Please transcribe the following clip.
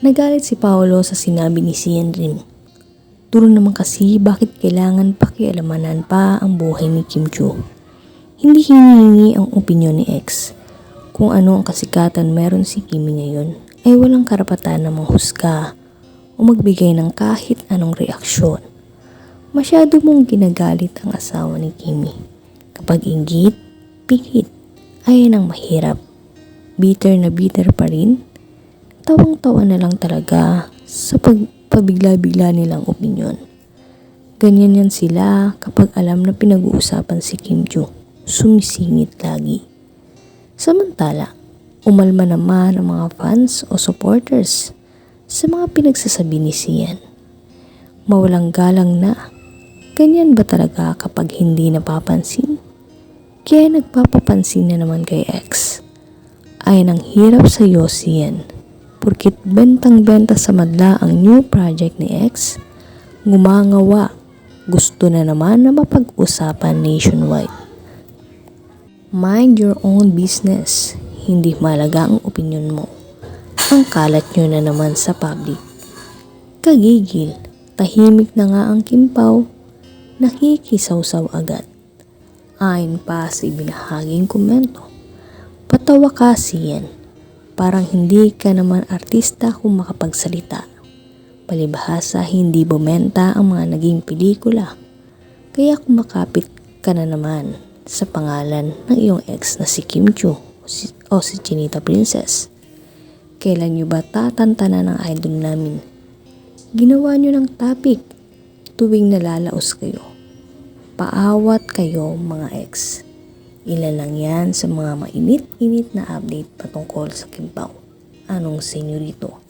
Nagalit si Paolo sa sinabi ni Sian Rim. Duro naman kasi bakit kailangan pakialamanan pa ang buhay ni Kim Chu. Hindi hinihingi ang opinyon ni X. Kung ano ang kasikatan meron si Kimi ngayon ay walang karapatan na manghusga o magbigay ng kahit anong reaksyon. Masyado mong ginagalit ang asawa ni Kimi. Kapag inggit, pikit, ayan ang mahirap. Bitter na bitter pa rin. Tawang-tawa na lang talaga sa pagpabigla-bigla nilang opinyon. Ganyan yan sila kapag alam na pinag-uusapan si Kim Chu. Sumisingit lagi. Samantala, umalma naman ang mga fans o supporters sa mga pinagsasabi ni Sian. Mawalang galang na. Ganyan ba talaga kapag hindi napapansin? Kaya nagpapapansin na naman kay X. Ay nang hirap sa iyo, Sian. Porkit bentang-benta sa madla ang new project ni X, ngumangawa. Gusto na naman na mapag-usapan nationwide. Mind your own business. Hindi malaga ang opinion mo. Ang kalat nyo na naman sa public. Kagigil. Tahimik na nga ang kimpaw. Nakikisawsaw agad. Ayon pa sa ibinahaging komento. Patawa ka siyan. Parang hindi ka naman artista kung makapagsalita. Palibhasa hindi bumenta ang mga naging pelikula. Kaya kumakapit ka na naman sa pangalan ng iyong ex na si Kim Chu o si, Chinita Princess. Kailan nyo ba tatantanan ng idol namin? Ginawa nyo ng topic tuwing nalalaos kayo. Paawat kayo mga ex. Ilan lang yan sa mga mainit-init na update patungkol sa Kimpaw. Anong senyorito?